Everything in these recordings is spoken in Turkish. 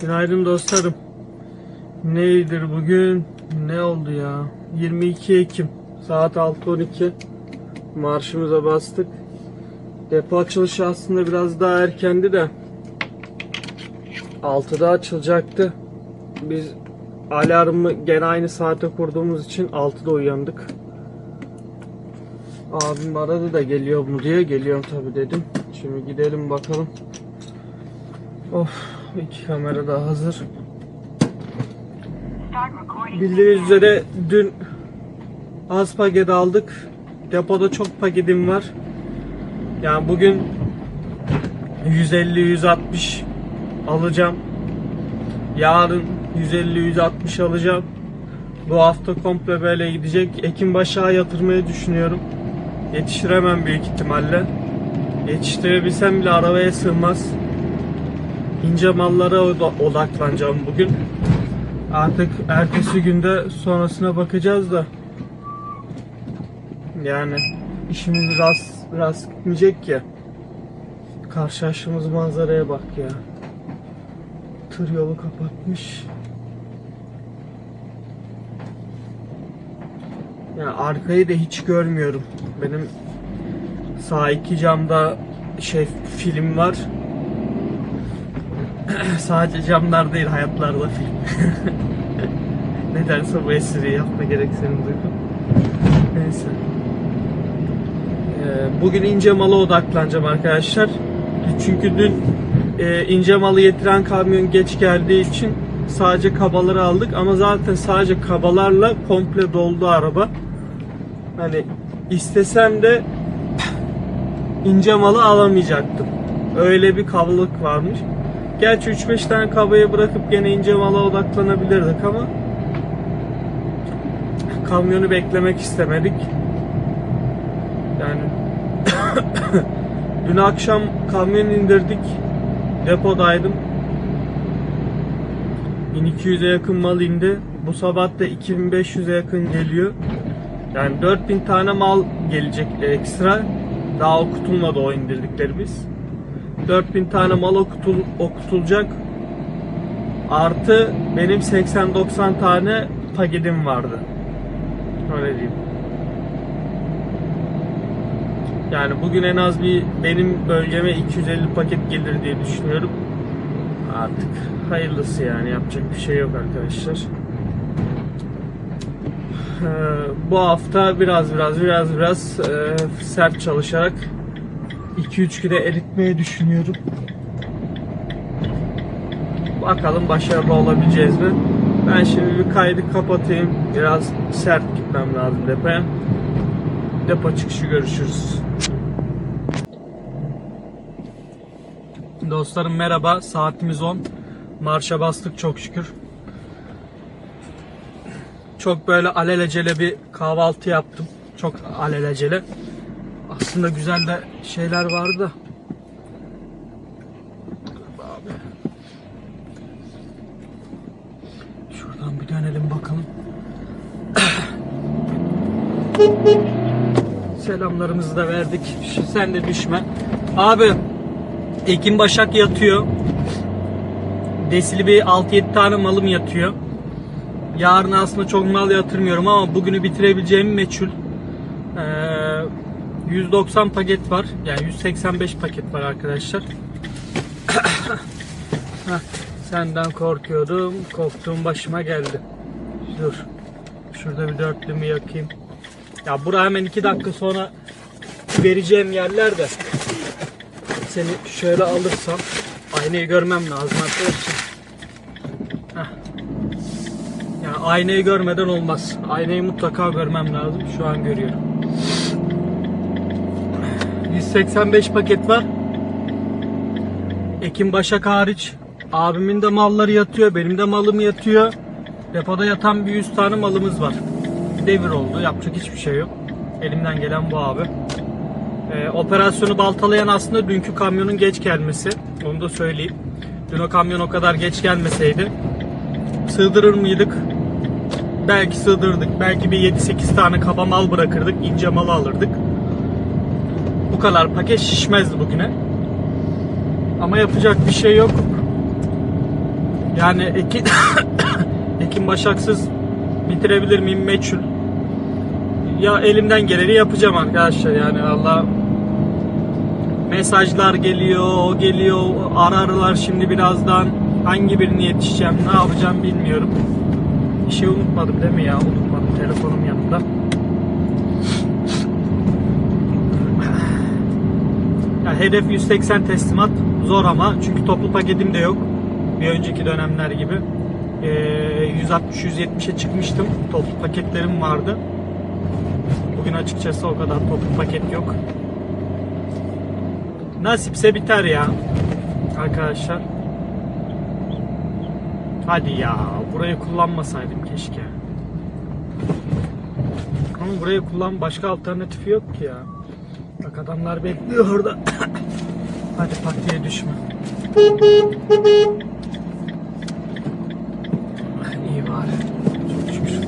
Günaydın dostlarım. Neydir bugün? Ne oldu ya? 22 Ekim. Saat 6.12. Marşımıza bastık. Depo açılışı aslında biraz daha erkendi de. 6'da açılacaktı. Biz alarmı gene aynı saate kurduğumuz için 6'da uyandık. Abim aradı da geliyor mu diye. Geliyorum tabi dedim. Şimdi gidelim bakalım. Of iki kamera da hazır. Bildiğiniz üzere dün az paket aldık. Depoda çok paketim var. Yani bugün 150-160 alacağım. Yarın 150-160 alacağım. Bu hafta komple böyle gidecek. Ekim başa yatırmayı düşünüyorum. Yetiştiremem büyük ihtimalle. Yetiştirebilsem bile arabaya sığmaz. İnce mallara oda- odaklanacağım bugün. Artık ertesi günde sonrasına bakacağız da. Yani işimiz rast, rast gitmeyecek ya. Karşılaştığımız manzaraya bak ya. Tır yolu kapatmış. Ya arkayı da hiç görmüyorum. Benim sağ iki camda şey film var. Sadece camlar değil hayatlarda film. Nedense bu espriyi yapma gereksinimi duydum. Neyse. Ee, bugün ince mala odaklanacağım arkadaşlar. Çünkü dün e, ince malı getiren kamyon geç geldiği için sadece kabaları aldık ama zaten sadece kabalarla komple doldu araba. Hani istesem de ince malı alamayacaktım. Öyle bir kabalık varmış. Gerçi 3-5 tane kabayı bırakıp gene ince mala odaklanabilirdik ama kamyonu beklemek istemedik. Yani dün akşam kamyon indirdik. Depodaydım. 1200'e yakın mal indi. Bu sabah da 2500'e yakın geliyor. Yani 4000 tane mal gelecek ekstra. Daha okutulmadı o indirdiklerimiz. 4000 tane mal okutul, okutulacak. Artı benim 80-90 tane paketim vardı. Öyle diyeyim. Yani bugün en az bir benim bölgeme 250 paket gelir diye düşünüyorum. Artık hayırlısı yani yapacak bir şey yok arkadaşlar. Ee, bu hafta biraz biraz biraz biraz e, sert çalışarak 2-3 güne eritmeyi düşünüyorum. Bakalım başarılı olabileceğiz mi? Ben şimdi bir kaydı kapatayım. Biraz sert gitmem lazım depoya. Depo çıkışı görüşürüz. Dostlarım merhaba. Saatimiz 10. Marşa bastık çok şükür. Çok böyle alelacele bir kahvaltı yaptım. Çok alelacele. Aslında güzel de şeyler vardı da. Abi. Şuradan bir dönelim bakalım. Selamlarımızı da verdik. Sen de düşme. Abi Ekim Başak yatıyor. Desili bir 6-7 tane malım yatıyor. Yarın aslında çok mal yatırmıyorum ama bugünü bitirebileceğim meçhul. Ee, 190 paket var. Yani 185 paket var arkadaşlar. Senden korkuyordum. Korktuğum başıma geldi. Dur. Şurada bir dörtlümü yakayım. Ya bura hemen 2 dakika sonra vereceğim yerler de seni şöyle alırsam aynayı görmem lazım arkadaşlar. Yani aynayı görmeden olmaz. Aynayı mutlaka görmem lazım. Şu an görüyorum. 185 paket var. Ekim Başak hariç. Abimin de malları yatıyor. Benim de malım yatıyor. Depoda yatan bir 100 tane malımız var. Devir oldu. Yapacak hiçbir şey yok. Elimden gelen bu abi. Ee, operasyonu baltalayan aslında dünkü kamyonun geç gelmesi. Onu da söyleyeyim. Dün o kamyon o kadar geç gelmeseydi sığdırır mıydık? Belki sığdırdık. Belki bir 7-8 tane kaba mal bırakırdık. ince mal alırdık. Kadar paket şişmezdi bugüne. Ama yapacak bir şey yok. Yani Ekin, Ekin Başaksız bitirebilir miyim meçhul. Ya elimden geleni yapacağım arkadaşlar yani Allah mesajlar geliyor, o geliyor, ararlar şimdi birazdan. Hangi birini yetişeceğim, ne yapacağım bilmiyorum. Bir şey unutmadım değil mi ya? Unutmadım telefonum yanında. Hedef 180 teslimat zor ama çünkü toplu paketim de yok. Bir önceki dönemler gibi. Ee, 160-170'e çıkmıştım. Toplu paketlerim vardı. Bugün açıkçası o kadar toplu paket yok. Nasipse biter ya. Arkadaşlar. Hadi ya. Burayı kullanmasaydım keşke. Ama burayı kullan başka alternatifi yok ki ya. Bak adamlar bekliyor orada. Hadi pat diye düşme. İyi bari. Çok şükür.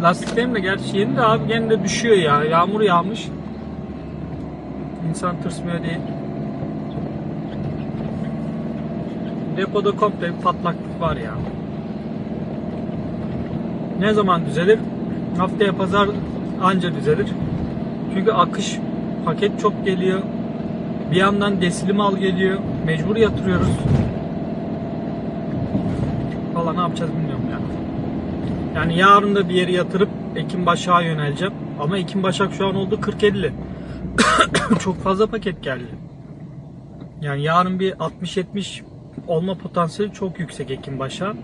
Lastiklerim de gerçi yeni de abi gene de düşüyor ya. Yağmur yağmış. İnsan tırsmıyor değil. Depoda komple bir patlaklık var ya. Ne zaman düzelir? Haftaya pazar anca düzelir. Çünkü akış paket çok geliyor. Bir yandan desili mal geliyor. Mecbur yatırıyoruz. Valla ne yapacağız bilmiyorum ya. Yani yarın da bir yere yatırıp Ekim Başak'a yöneleceğim. Ama Ekim Başak şu an oldu 40-50. çok fazla paket geldi. Yani yarın bir 60-70 olma potansiyeli çok yüksek Ekim Başak'ın.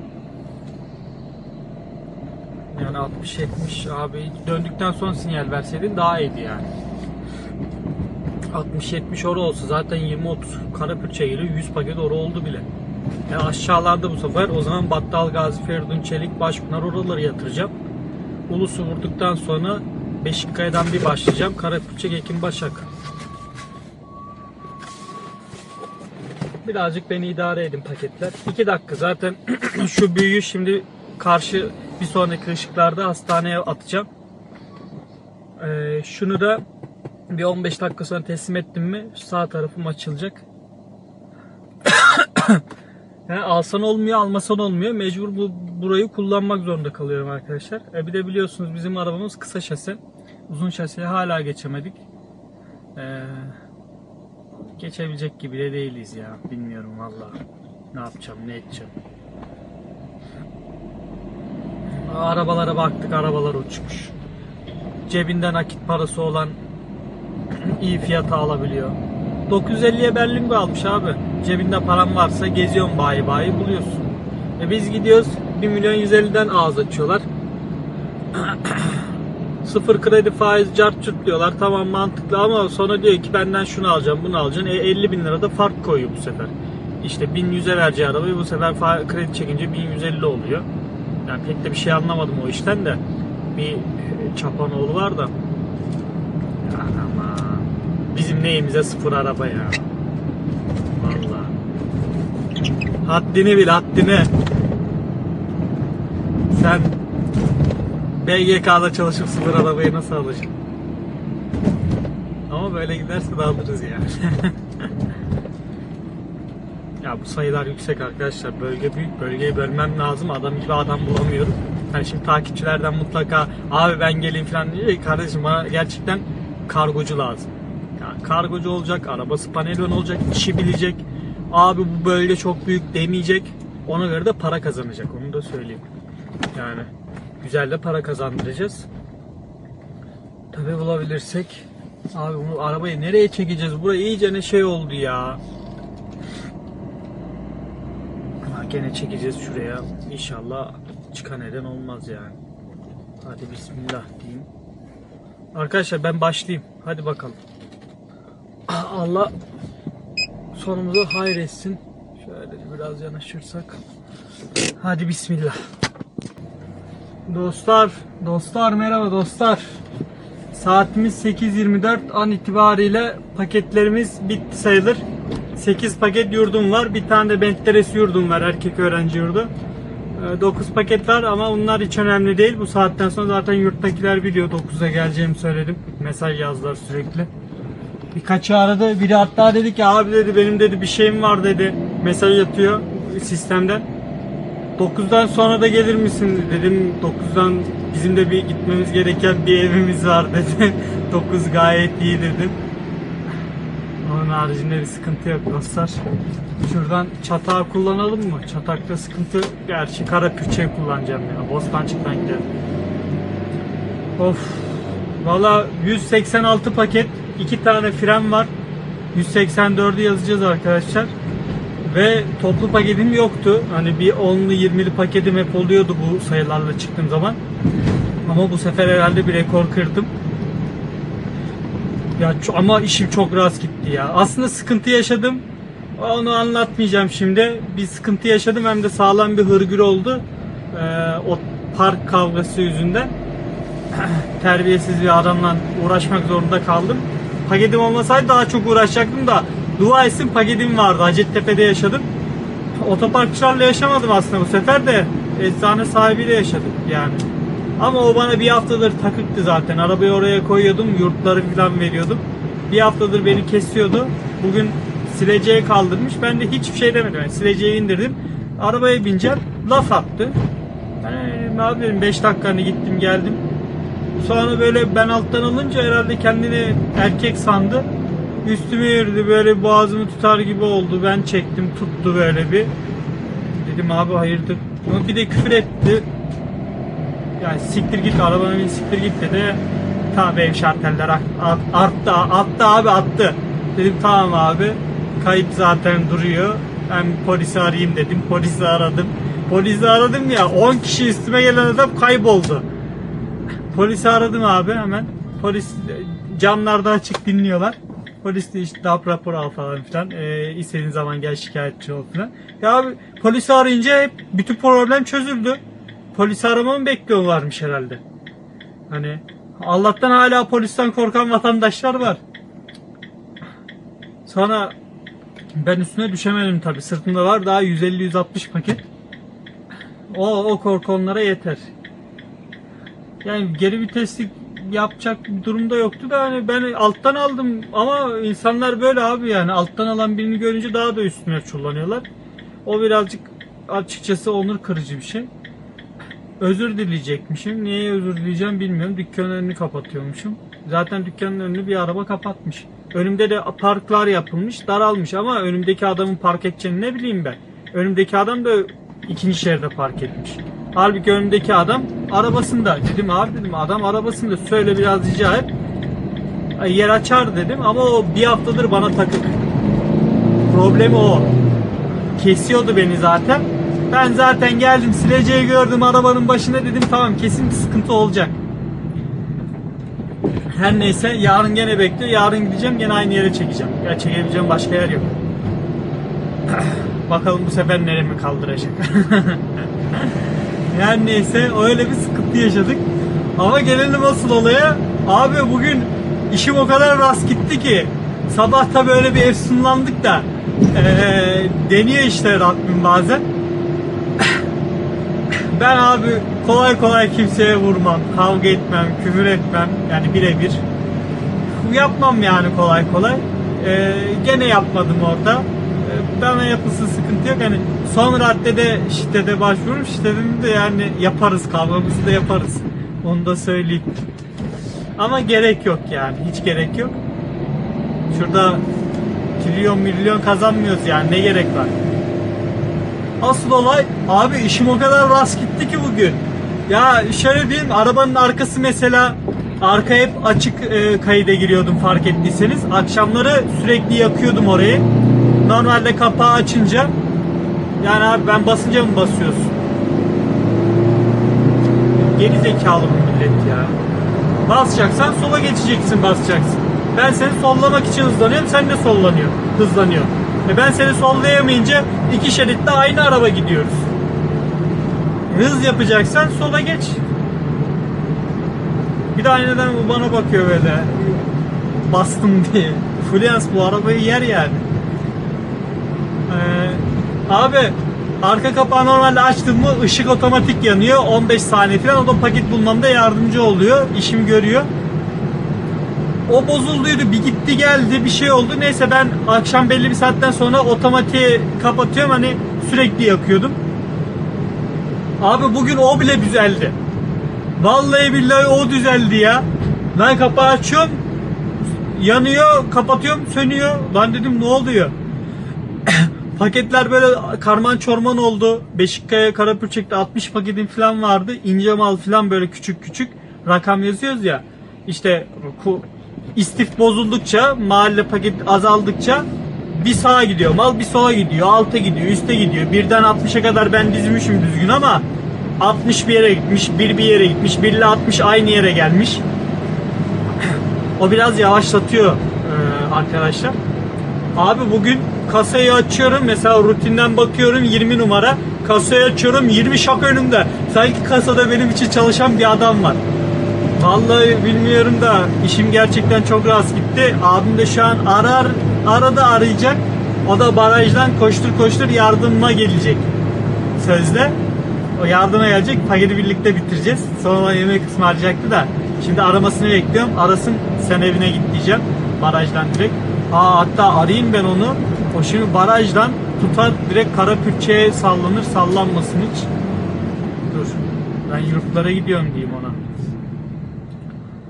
Yani 60-70 abi döndükten sonra sinyal verseydin daha iyiydi yani. 60-70 oru olsa zaten 20-30 Karapürç'e geliyor 100 paket oru oldu bile. Yani aşağılarda bu sefer o zaman Battal Gazi, Feridun Çelik, Başpınar oraları yatıracağım. Ulusu vurduktan sonra Beşikkaya'dan bir başlayacağım. Karapürçek, Ekim Başak. Birazcık beni idare edin paketler. 2 dakika zaten şu büyüyü şimdi karşı bir sonraki ışıklarda hastaneye atacağım. Ee, şunu da bir 15 dakika sonra teslim ettim mi sağ tarafım açılacak. yani alsan olmuyor, almasan olmuyor. Mecbur bu burayı kullanmak zorunda kalıyorum arkadaşlar. E bir de biliyorsunuz bizim arabamız kısa şase. Uzun şaseye hala geçemedik. Ee, geçebilecek gibi de değiliz ya. Bilmiyorum valla. Ne yapacağım, ne edeceğim. Arabalara baktık, arabalar uçmuş. Cebinde nakit parası olan iyi fiyata alabiliyor. 950'ye Berlingo almış abi. Cebinde param varsa geziyorsun bayi bayi buluyorsun. E biz gidiyoruz 1 milyon 150'den ağız açıyorlar. Sıfır kredi faiz cart curt diyorlar. Tamam mantıklı ama sonra diyor ki benden şunu alacağım bunu alacaksın. E 50 bin lira da fark koyuyor bu sefer. İşte 1100'e vereceği arabayı bu sefer kredi çekince 1150 oluyor. Yani pek de bir şey anlamadım o işten de. Bir e, çapanoğlu var da. Ama bizim neyimize sıfır araba ya. Vallahi. Haddini bil haddini. Sen BGK'da çalışıp sıfır arabayı nasıl alacaksın? Ama böyle giderse de alırız yani. ya bu sayılar yüksek arkadaşlar. Bölge büyük. Bölgeyi bölmem lazım. Adam gibi adam bulamıyorum. Hani şimdi takipçilerden mutlaka abi ben geleyim falan diyor. "E Kardeşim bana gerçekten kargocu lazım. Yani kargocu olacak, arabası panelon olacak, işi bilecek. Abi bu bölge çok büyük demeyecek. Ona göre de para kazanacak. Onu da söyleyeyim. Yani güzel de para kazandıracağız. Tabi bulabilirsek. Abi bunu arabayı nereye çekeceğiz? Buraya iyice ne şey oldu ya. Gene çekeceğiz şuraya. İnşallah çıkan eden olmaz yani. Hadi bismillah diyeyim. Arkadaşlar ben başlayayım. Hadi bakalım. Ah, Allah sonumuzu hayır etsin. Şöyle biraz yanaşırsak. Hadi bismillah. Dostlar, dostlar merhaba dostlar. Saatimiz 8.24 an itibariyle paketlerimiz bitti sayılır. 8 paket yurdum var. Bir tane de Benteres yurdum var. Erkek öğrenci yurdu. 9 paket var ama bunlar hiç önemli değil. Bu saatten sonra zaten yurttakiler biliyor 9'a geleceğimi söyledim. Mesaj yazdılar sürekli. Birkaçı aradı. Biri hatta dedi ki abi dedi benim dedi bir şeyim var dedi. Mesaj atıyor. sistemden. 9'dan sonra da gelir misin dedim. 9'dan bizim de bir gitmemiz gereken bir evimiz var dedi. 9 gayet iyi dedim. Onun haricinde bir sıkıntı yok dostlar. Şuradan çatağı kullanalım mı? Çatakta sıkıntı gerçi kara kürçeyi kullanacağım ya. Bostancıktan gidelim. Of. Valla 186 paket, 2 tane fren var. 184'ü yazacağız arkadaşlar. Ve toplu paketim yoktu. Hani bir 10'lu 20'li paketim hep oluyordu bu sayılarla çıktığım zaman. Ama bu sefer herhalde bir rekor kırdım. Ya ama işim çok rast gitti ya. Aslında sıkıntı yaşadım. Onu anlatmayacağım şimdi. Bir sıkıntı yaşadım hem de sağlam bir hırgür oldu. Ee, o park kavgası yüzünden terbiyesiz bir adamla uğraşmak zorunda kaldım. Paketim olmasaydı daha çok uğraşacaktım da dua etsin paketim vardı. Hacettepe'de yaşadım. Otoparkçılarla yaşamadım aslında bu sefer de eczane sahibiyle yaşadım yani. Ama o bana bir haftadır takıktı zaten. Arabayı oraya koyuyordum, yurtları falan veriyordum. Bir haftadır beni kesiyordu. Bugün sileceğe kaldırmış. Ben de hiçbir şey demedim. Yani sileceği indirdim. Arabaya bineceğim. Laf attı. Ben abi dedim 5 dakika hani gittim geldim. Sonra böyle ben alttan alınca herhalde kendini erkek sandı. Üstüme yürüdü böyle boğazımı tutar gibi oldu. Ben çektim tuttu böyle bir. Dedim abi hayırdır. Bir de küfür etti. Yani siktir git arabana bin siktir git dedi. Tamam benim şarteller at- arttı attı abi attı. Dedim tamam abi kayıt zaten duruyor. Ben polisi arayayım dedim. Polisi aradım. Polisi aradım ya 10 kişi üstüme gelen adam kayboldu. Polisi aradım abi hemen. Polis camlarda açık dinliyorlar. Polis de işte DAP raporu al falan filan. Ee, istediğin zaman gel şikayetçi ol filan. Ya abi polisi arayınca hep bütün problem çözüldü. Polisi aramamı bekliyorlarmış herhalde. Hani Allah'tan hala polisten korkan vatandaşlar var. Sonra ben üstüne düşemedim tabi. Sırtımda var daha 150-160 paket. O, o korku onlara yeter. Yani geri viteslik yapacak bir durumda yoktu da hani ben alttan aldım ama insanlar böyle abi yani alttan alan birini görünce daha da üstüne çullanıyorlar. O birazcık açıkçası onur kırıcı bir şey. Özür dileyecekmişim. Niye özür dileyeceğim bilmiyorum. Dükkanın önünü kapatıyormuşum. Zaten dükkanın önünü bir araba kapatmış. Önümde de parklar yapılmış, daralmış ama önümdeki adamın park edeceğini ne bileyim ben. Önümdeki adam da ikinci şeride park etmiş. Halbuki önümdeki adam arabasında. Dedim abi dedim adam arabasında söyle biraz rica et. Yer açar dedim ama o bir haftadır bana takık. Problemi o. Kesiyordu beni zaten. Ben zaten geldim sileceği gördüm arabanın başında dedim tamam kesin bir sıkıntı olacak. Her neyse yarın gene bekliyor. Yarın gideceğim gene aynı yere çekeceğim. Ya çekebileceğim başka yer yok. Bakalım bu sefer neremi kaldıracak. Her neyse öyle bir sıkıntı yaşadık. Ama gelelim asıl olaya. Abi bugün işim o kadar rast gitti ki sabah da böyle bir efsunlandık da eee, deniyor işte Rabbim bazen. Ben abi kolay kolay kimseye vurmam, kavga etmem, küfür etmem yani birebir. Yapmam yani kolay kolay. Ee, gene yapmadım orada. Ee, bana yapısı sıkıntı yok. Hani son raddede şiddete başvururum. Şiddetini de yani yaparız, kavgamızı da yaparız. Onu da söyleyeyim. Ama gerek yok yani. Hiç gerek yok. Şurada trilyon milyon kazanmıyoruz yani. Ne gerek var? Asıl olay abi işim o kadar rast gitti ki bugün. Ya şöyle diyeyim arabanın arkası mesela arka hep açık e, kayıda giriyordum fark ettiyseniz. Akşamları sürekli yakıyordum orayı. Normalde kapağı açınca yani abi ben basınca mı basıyorsun? Geri zekalı bu millet ya. Basacaksan sola geçeceksin basacaksın. Ben seni sollamak için hızlanıyorum sen de sollanıyor. Hızlanıyor. E ben seni sollayamayınca iki şeritte aynı araba gidiyoruz. Hız yapacaksan sola geç. Bir de aynadan bana bakıyor böyle. Bastım diye. Fluence bu arabayı yer yani. Ee, abi arka kapağı normalde açtım mı ışık otomatik yanıyor 15 saniye falan o da paket bulmamda yardımcı oluyor işimi görüyor o bozulduydu bir gitti geldi bir şey oldu neyse ben akşam belli bir saatten sonra otomatiği kapatıyorum hani Sürekli yakıyordum. Abi bugün o bile düzeldi. Vallahi billahi o düzeldi ya. Ben kapağı açıyorum. Yanıyor, kapatıyorum, sönüyor. Lan dedim ne oluyor? Paketler böyle karman çorman oldu. Beşikkaya Karapürçek'te 60 paketim falan vardı. İnce mal falan böyle küçük küçük rakam yazıyoruz ya. İşte istif bozuldukça mahalle paket azaldıkça bir sağa gidiyor mal bir sola gidiyor alta gidiyor üste gidiyor birden 60'a kadar ben dizmişim düzgün ama 60 bir yere gitmiş bir bir yere gitmiş 1 ile 60 aynı yere gelmiş o biraz yavaşlatıyor e, arkadaşlar Abi bugün kasayı açıyorum. Mesela rutinden bakıyorum 20 numara. Kasayı açıyorum 20 şak önümde. Sanki kasada benim için çalışan bir adam var. Vallahi bilmiyorum da işim gerçekten çok rast gitti. Abim de şu an arar arada arayacak. O da barajdan koştur koştur yardıma gelecek. Sözde. O yardıma gelecek. Paketi birlikte bitireceğiz. Sonra yemek ısmarlayacaktı da. Şimdi aramasını bekliyorum. Arasın sen evine git diyeceğim. Barajdan direkt. Aa, hatta arayayım ben onu. O şimdi barajdan tutar direkt Karapürçe'ye sallanır sallanmasın hiç. Dur. Ben yurtlara gidiyorum diyeyim ona.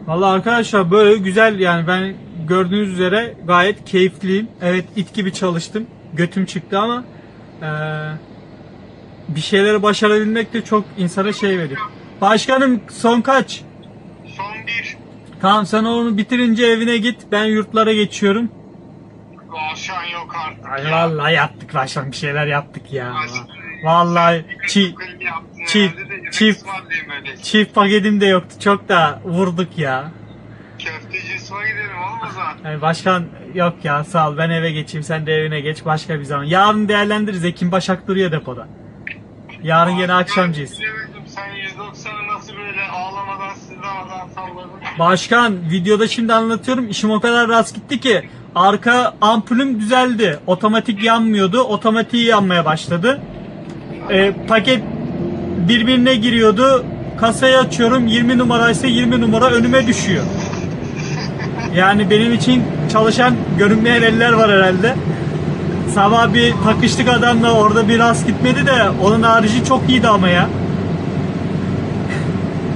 Vallahi arkadaşlar böyle güzel yani ben gördüğünüz üzere gayet keyifliyim. Evet it gibi çalıştım. Götüm çıktı ama eee, bir şeyleri başarabilmek de çok insana şey veriyor. Başkanım son kaç? Son bir. Tamam sen onu bitirince evine git. Ben yurtlara geçiyorum. Aşan yok artık. Ay ya. vallahi yaptık başkan bir şeyler yaptık ya. Başka- Vallahi çi, yaptın çift- çift- paketim de yoktu. Çok da vurduk ya. Köfteci İsmail gidelim olmaz. Yani başkan yok ya sağ ol ben eve geçeyim sen de evine geç başka bir zaman. Yarın değerlendiririz Ekim Başak duruyor depoda. Yarın gene akşamcıyız. Sen 190'ı nasıl böyle ağlamadan sızlamadan salladın. Başkan videoda şimdi anlatıyorum işim o kadar rast gitti ki arka ampulüm düzeldi. Otomatik yanmıyordu. Otomatiği yanmaya başladı. Ee, paket birbirine giriyordu. Kasayı açıyorum 20 numaraysa 20 numara önüme düşüyor. Yani benim için çalışan görünmeyen eller var herhalde. Sabah bir takıştık adamla orada bir rast gitmedi de onun harici çok iyiydi ama ya.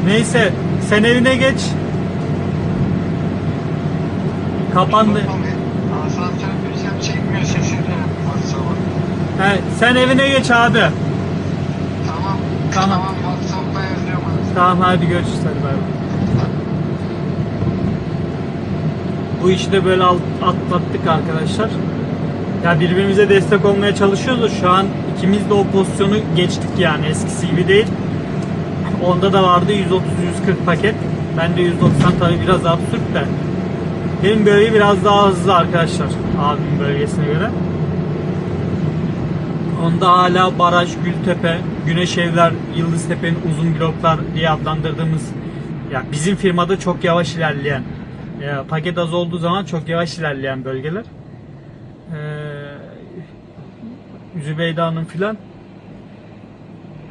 Neyse sen evine geç. Kapandı. WhatsApp'a. He, sen evine geç abi. Tamam. Tamam. Hadi. Görüşürüz hadi bay. Bu işi de böyle atlattık arkadaşlar. Ya birbirimize destek olmaya çalışıyoruz şu an ikimiz de o pozisyonu geçtik yani eskisi gibi değil. Onda da vardı 130-140 paket. Ben de 190 tabii biraz absürt de. Benim bölge biraz daha hızlı arkadaşlar abimin bölgesine göre. Onda hala baraj, Gültepe, Güneş Evler, Yıldıztepe'nin uzun bloklar diye adlandırdığımız ya bizim firmada çok yavaş ilerleyen ya paket az olduğu zaman çok yavaş ilerleyen bölgeler. Ee, Zübeyda'nın filan.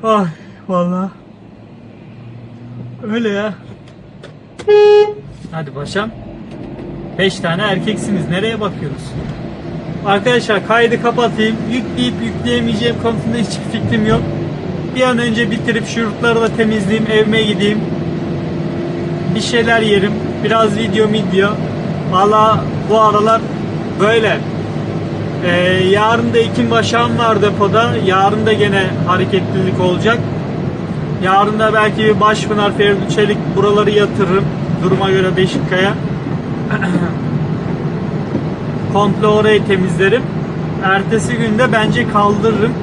Ay vallahi. Öyle ya. Hadi paşam. 5 tane erkeksiniz. Nereye bakıyoruz? Arkadaşlar kaydı kapatayım. Yükleyip yükleyemeyeceğim konusunda hiçbir fikrim yok. Bir an önce bitirip şu yurtları da temizleyeyim, evime gideyim. Bir şeyler yerim. Biraz video video. Valla bu aralar böyle. Ee, yarın da Ekim Başak'ım var depoda. Yarın da gene hareketlilik olacak. Yarın da belki bir Başpınar, Feridun Çelik buraları yatırırım. Duruma göre Beşikkaya. komple orayı temizlerim. Ertesi günde bence kaldırırım.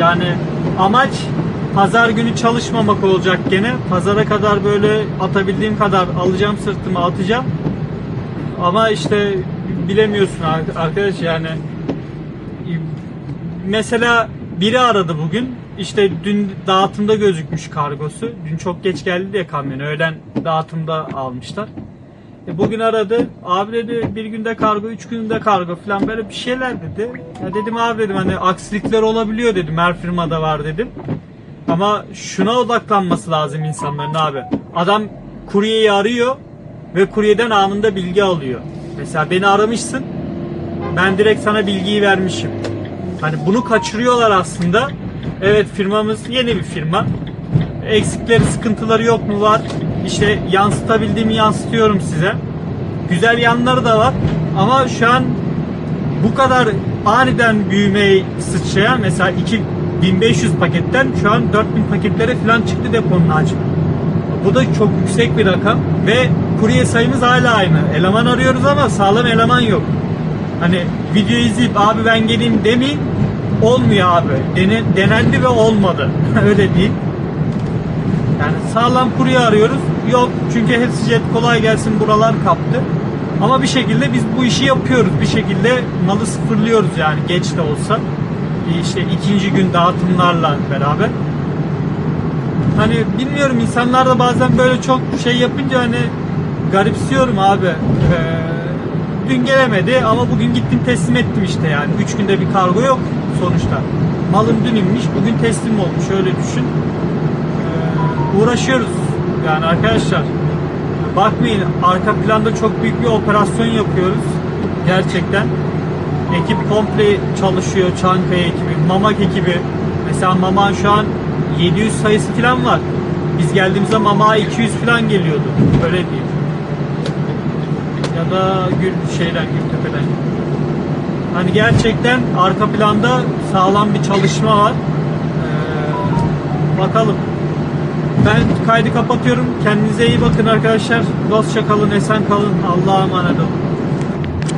Yani amaç pazar günü çalışmamak olacak gene. Pazara kadar böyle atabildiğim kadar alacağım sırtıma atacağım. Ama işte bilemiyorsun ar- arkadaş yani. Mesela biri aradı bugün. İşte dün dağıtımda gözükmüş kargosu. Dün çok geç geldi diye kamyon. Öğlen dağıtımda almışlar. E bugün aradı. Abi dedi bir günde kargo, üç günde kargo falan böyle bir şeyler dedi. Ya dedim abi dedim hani aksilikler olabiliyor dedim. Her firmada var dedim. Ama şuna odaklanması lazım insanların abi. Adam kuryeyi arıyor ve kuryeden anında bilgi alıyor. Mesela beni aramışsın. Ben direkt sana bilgiyi vermişim. Hani bunu kaçırıyorlar aslında. Evet firmamız yeni bir firma. Eksikleri, sıkıntıları yok mu var? İşte yansıtabildiğimi yansıtıyorum size. Güzel yanları da var. Ama şu an bu kadar aniden büyümeyi sıçrayan mesela 2500 paketten şu an 4000 paketlere falan çıktı deponun hacmi. Bu da çok yüksek bir rakam ve kurye sayımız hala aynı. Eleman arıyoruz ama sağlam eleman yok. Hani video izleyip abi ben geleyim demeyin olmuyor abi. Dene, denendi ve olmadı. Öyle değil. Yani sağlam kurye arıyoruz. Yok çünkü hepsi jet kolay gelsin buralar kaptı. Ama bir şekilde biz bu işi yapıyoruz. Bir şekilde malı sıfırlıyoruz yani geç de olsa. İşte ikinci gün dağıtımlarla beraber. Hani bilmiyorum insanlar da bazen böyle çok şey yapınca hani garipsiyorum abi. Ee, dün gelemedi ama bugün gittim teslim ettim işte yani. Üç günde bir kargo yok sonuçta. Malım dün inmiş bugün teslim olmuş öyle düşün. Ee, uğraşıyoruz yani arkadaşlar. Bakmayın arka planda çok büyük bir operasyon yapıyoruz. Gerçekten. Ekip komple çalışıyor. Çankaya ekibi, Mamak ekibi. Mesela Mama şu an 700 sayısı falan var. Biz geldiğimizde Mama 200 falan geliyordu. Öyle diyeyim. Ya da Gül şeyden Gültepe'den. Hani gerçekten arka planda sağlam bir çalışma var. Ee, bakalım. Ben kaydı kapatıyorum. Kendinize iyi bakın arkadaşlar. Dostça kalın, esen kalın. Allah'a emanet olun.